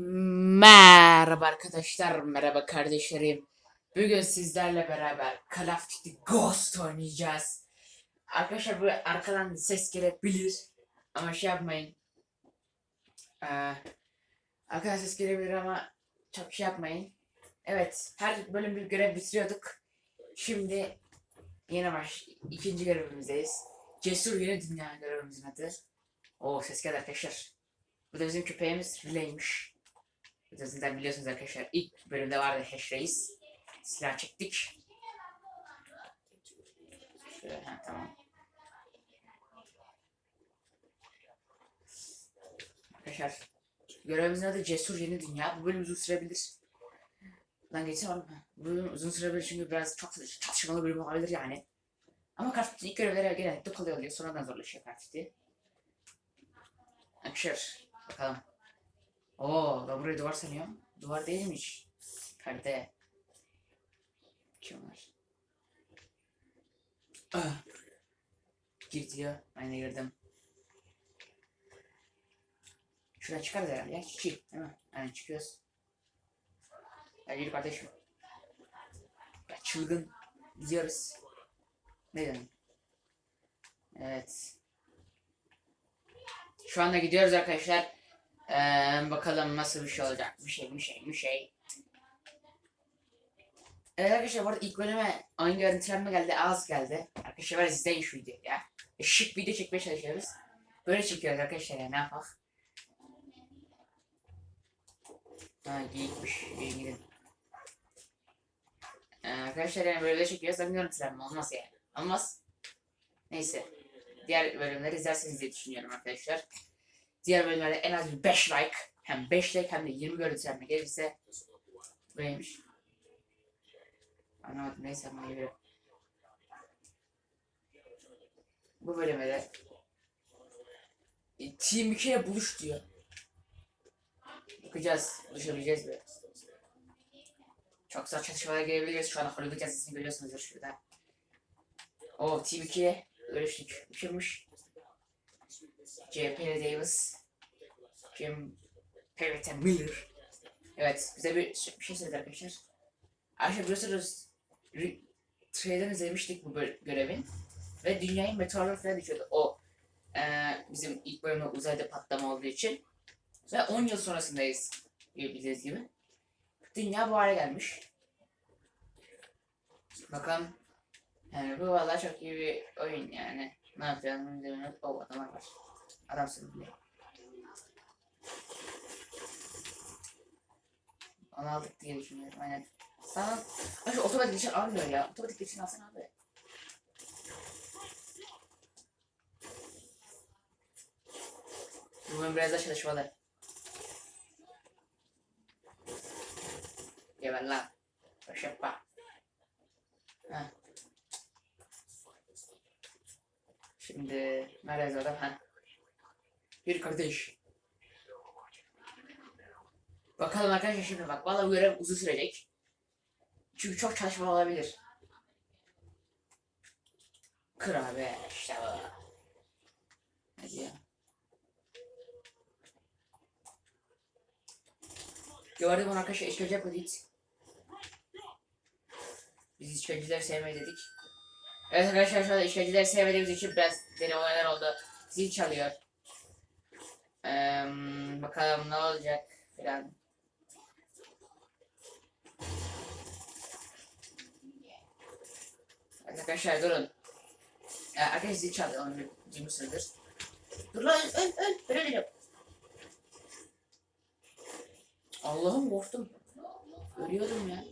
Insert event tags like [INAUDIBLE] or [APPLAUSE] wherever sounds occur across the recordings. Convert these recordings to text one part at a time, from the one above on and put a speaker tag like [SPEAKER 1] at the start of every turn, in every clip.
[SPEAKER 1] Merhaba arkadaşlar, merhaba kardeşlerim. Bugün sizlerle beraber Call of Duty Ghost oynayacağız. Arkadaşlar bu arkadan ses gelebilir ama şey yapmayın. Ee, arkadan ses gelebilir ama çok şey yapmayın. Evet, her bölüm bir görev bitiriyorduk. Şimdi yeni baş, ikinci görevimizdeyiz. Cesur Yeni Dünya görevimizin adı. Oo ses geldi arkadaşlar. Bu da bizim köpeğimiz Relay'miş. Zaten biliyorsunuz arkadaşlar ilk bölümde vardı Hash Reis. Silah çektik. Şöyle ha tamam. Arkadaşlar görevimizin adı Cesur Yeni Dünya. Bu bölüm uzun sürebilir. Lan geçsem oğlum. Bu bölüm uzun sürebilir çünkü biraz çok çatışmalı bölüm olabilir yani. Ama Craft'ın ilk görevleri genellikle kolay oluyor. Sonradan zorlaşıyor Craft'ı. Arkadaşlar bakalım. Oo, burayı duvar sanıyorum. Duvar değilmiş. Perde. Kim var? Ah. Gir diyor. Ben de girdim. Şuradan çıkarız herhalde ya. Çık. Değil mi? Aynen çıkıyoruz. Ya yürü kardeşim. Ya çılgın. Gidiyoruz. Ne dedim? Evet. Şu anda gidiyoruz arkadaşlar. Ee, bakalım nasıl bir şey olacak. Bir şey, bir şey, bir şey. Evet arkadaşlar bu arada ilk bölüme aynı görüntülenme geldi, az geldi. Arkadaşlar ya, izleyin şu videoyu ya. E, şık video çekmeye çalışıyoruz. Böyle çekiyoruz arkadaşlar ya ne yapak. Ha giyikmiş, iyi arkadaşlar yani böyle çekiyoruz ama görüntülenme olmaz yani. Olmaz. Neyse. Diğer bölümleri izlerseniz diye düşünüyorum arkadaşlar. Diğer bölümlerde en az bir 5 like. Hem 5 like hem de 20 görüntülenme gelirse böyleymiş. Anlamadım neyse ama gibi. Bu bölüme de e, Team 2 ile buluş diyor. Bakacağız. Buluşabileceğiz mi? Çok güzel çatışmalar gelebiliriz. Şu an Hollywood yazısını görüyorsunuzdur şurada. O Team 2 ile görüştük. Uçurmuş. CP Davis. Jim Peyton Miller. Evet bize bir, bir şey söyledi arkadaşlar. Arkadaşlar biliyorsunuz Trade'den izlemiştik bu görevin. Ve dünyayı meteorlar falan düşüyordu. O eee, bizim ilk bölümde uzayda patlama olduğu için. Ve 10 yıl sonrasındayız. Bildiğiniz gibi. Dünya bu hale gelmiş. Bakalım. Yani bu vallahi çok iyi bir oyun yani. Ne yapacağını bilmiyorum. O adamlar var. Adamsın bile. Onu aldık diye düşünüyorum aynen. Ay, şu otomatik geçen almıyor ya. Otomatik geçen alsana abi. Bugün biraz da çalışmalı. Geber lan. Boş yapma. Heh. Şimdi nerede adam? Ha. Bir kardeş. Bakalım arkadaşlar şimdi bak. Vallahi bu görev uzun sürecek. Çünkü çok çalışma olabilir. Kır abi işte bu. Hadi ya. Gördüm onu arkadaşlar işkence yapıyorduk. Biz işkenceleri sevmeyi dedik. Evet arkadaşlar şu anda işkenceleri sevmediğimiz için biraz deli olaylar oldu. Zil çalıyor. Eee bakalım ne olacak filan. Arkadaşlar durun. Ee, arkadaşlar zil çaldı onu bir duymuşsunuzdur. Dur lan öl öl öl. Ben öleceğim. Allah'ım korktum. Ölüyordum ya.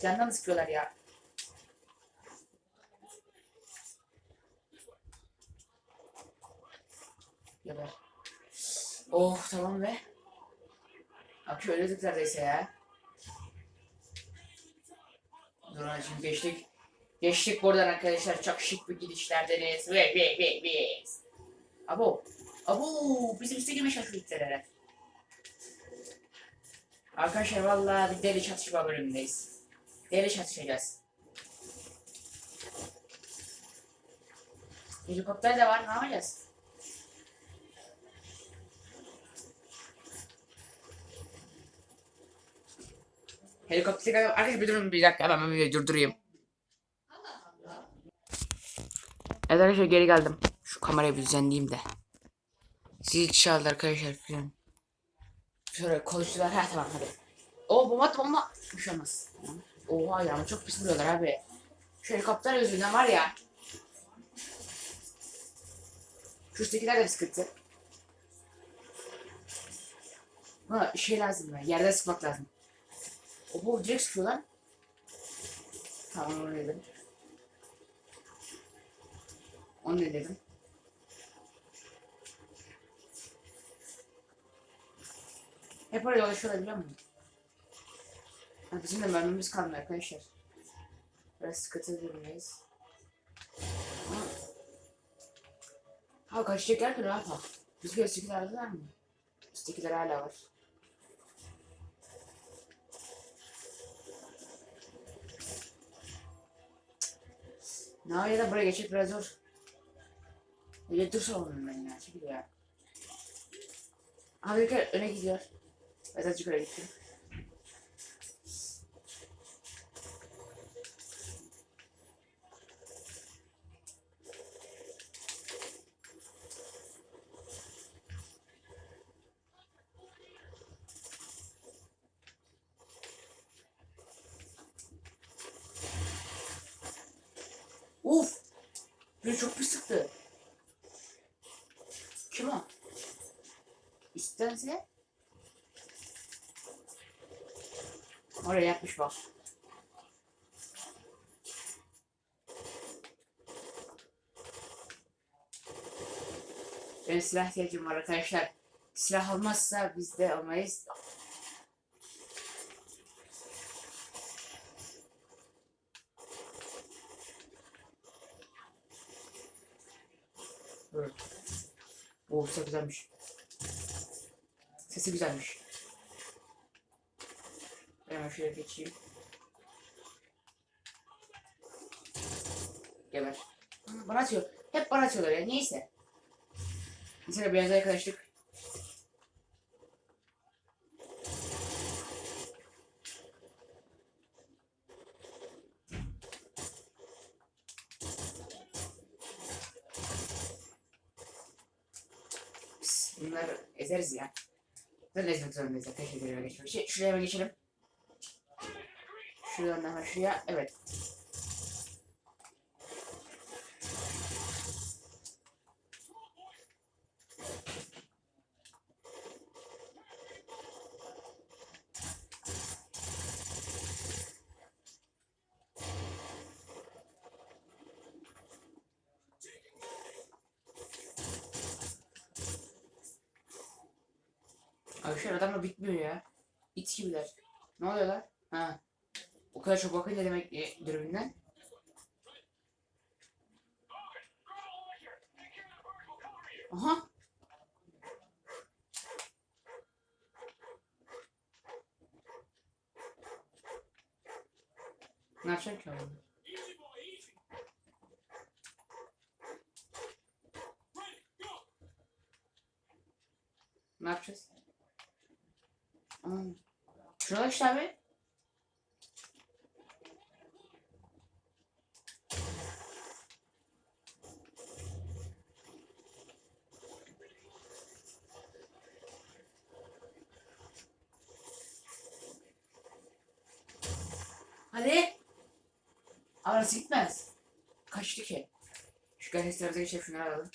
[SPEAKER 1] Candan sıkıyorlar ya? Geber. Oh tamam be. Akü ölüyorduk neredeyse ya. Dur şimdi geçtik. Geçtik buradan arkadaşlar. Çok şık bir gidişlerdeniz. Ve ve ve ve. Abo. Abo. Bizim girmeye çalışıyor itlerere. Arkadaşlar vallahi bir deli çatışma bölümündeyiz. Deli çatışacağız. Helikopter de var ne yapacağız? Helikopter arkadaşlar bir durun bir dakika hemen ben videoyu durdurayım. Evet arkadaşlar geri geldim. Şu kamerayı bir düzenleyeyim de. Zil çaldı arkadaşlar falan. Şöyle konuştular ha tamam hadi. O bomba attı bomba. Bir şey olmaz. Oha ya çok pis vuruyorlar abi. Şu helikopter yüzünden var ya. Şu üsttekiler de bir sıkıntı. Buna şey lazım ya. Yerden sıkmak lazım. O bu direkt sıkıyor lan. Tamam onu dedim. Onu dedim? Hep oraya ulaşıyorlar biliyor musun? Ha, bizim de mermimiz kalmıyor arkadaşlar. Biraz sıkıntı durumdayız. Ha. Ha kaçacaklar ki rahat ha. Biz bir üsttekiler aldılar mı? Üsttekiler hala var. Da buraya geçip biraz zor. Öyle dur salonum ben ya. Çekil ya. Bir öne gidiyor. Ben azıcık öne gittim. Uf! Beni çok pis sıktı. Kim o? İstense Oraya yapmış bak. Benim silah ihtiyacım var arkadaşlar. Silah olmazsa biz de olmayız. Oo, sesi güzelmiş. Sesi güzelmiş. Hemen şöyle geçeyim. Geber. Bana atıyor. Hep bana atıyorlar ya. Neyse. Mesela biraz arkadaşlık. Pis, bunları ezeriz ya. Zaten ezmek zorundayız arkadaşlar. Şuraya geçelim. Şey, şuraya hemen geçelim. Şuradan hemen şuraya. Evet. Şu adamla bitmiyor ya. İt gibiler. Ne oluyor lan? Ha. O kadar çok bakınca demek ki dürbünden. Aha. Ne yapacak ki oğlum? Ne yapacağız? Şurada işte abi. Hadi. Arası gitmez. Kaçtı ki. Şu gazetemize geçelim şunları alalım.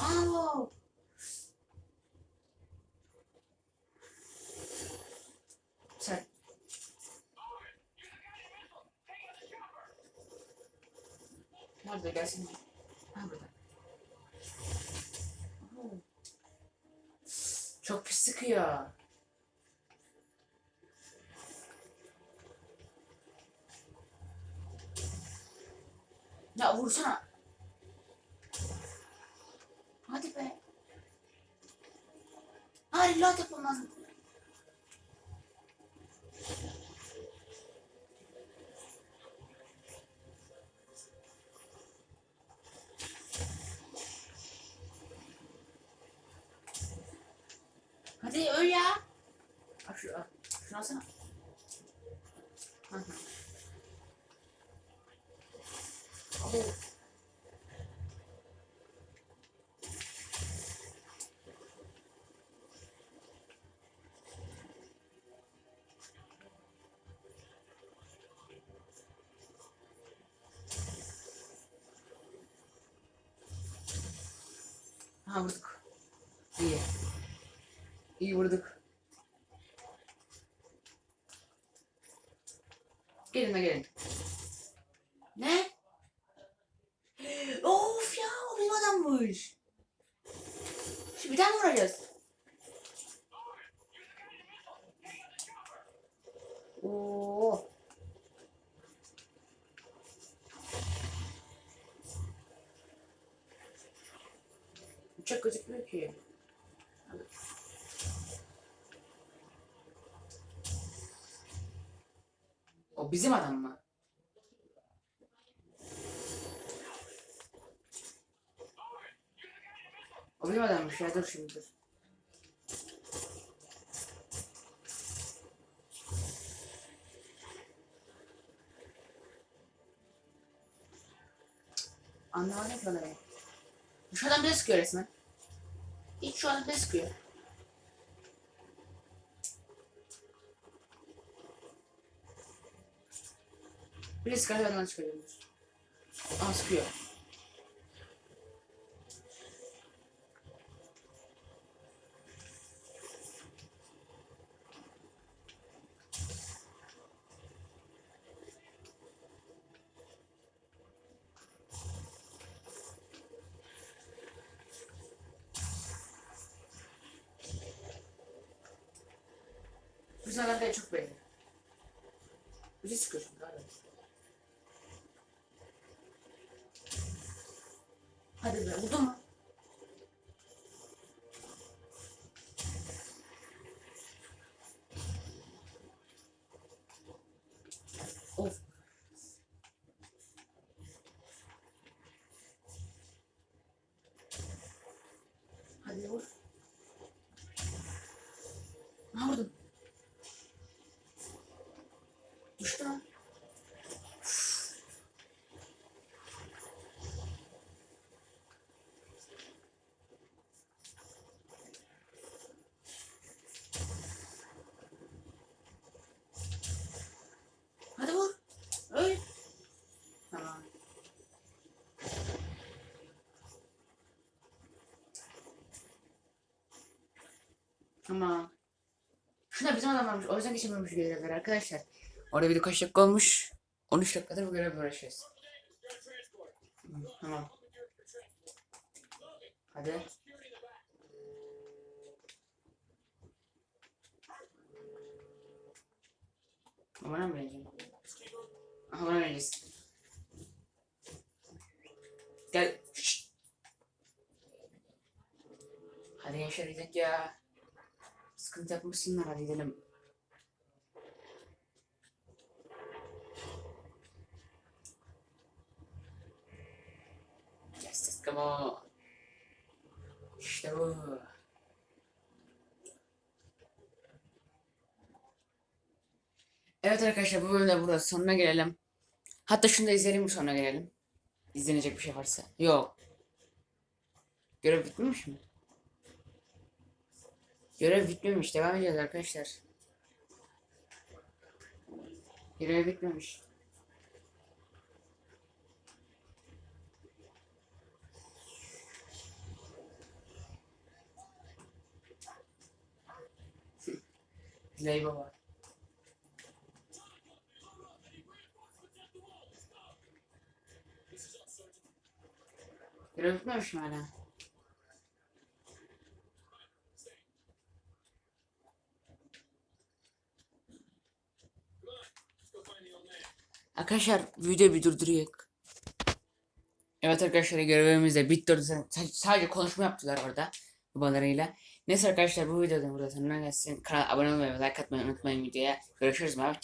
[SPEAKER 1] Aa! Nerede gelsin? Ha burada. Çok pis sıkıyor. Ya vursana. Hadi be. Hayır reload yapmam lazım. Hadi öl ya. Al şu al. Şunu alsana. Hı hı. Abo. Ha vurduk. İyi. İyi vurduk. Gelin de gelin. Ne? [GASPS] Of ya o benim adammış. Şimdi bir tane vuracağız. Oo. Çok gözükmüyor ki. O bizim adam mı? O bizim adammış ya dur şimdi dur. Anlamadım ki bana Şu adam bize sıkıyor resmen. İlk şu an sıkıyor. Bir sıkar benden çıkarıyormuş. Aa sıkıyor. Bu sefer de çok belli. Bizi sıkıyor çünkü abi. Hadi be oldu mu? Of. Hadi vur. Ne vurdum? Lan. Hadi vur. Öl. Tamam. Tamam. Şuna bizim adam varmış. O yüzden geçemiyormuş görevler arkadaşlar. Orada bir kaç dakika olmuş? 13 dakikadır bu görevle uğraşıyoruz. Tamam. Hadi. Bana mı vereceğim? Aha bana vereceğiz. Gel. Şşt. Hadi gençler gidelim ya. Sıkıntı yapmışsınlar hadi gidelim. Come on. İşte bu. Evet arkadaşlar bu bölümde burada sonuna gelelim. Hatta şunu da izleyelim sonra gelelim. İzlenecek bir şey varsa. Yok. Görev bitmemiş mi? Görev bitmemiş. Devam edeceğiz arkadaşlar. Görev bitmemiş. Diley baba. Görev bitmemiş mi hala? Arkadaşlar videoyu bir durduruyor. Evet arkadaşlar görevimiz de bitti. Sadece konuşma yaptılar orada babalarıyla. Neyse arkadaşlar bu videoda burada sonuna gelsin. Kanala abone olmayı ve like atmayı unutmayın videoya. Görüşürüz abi.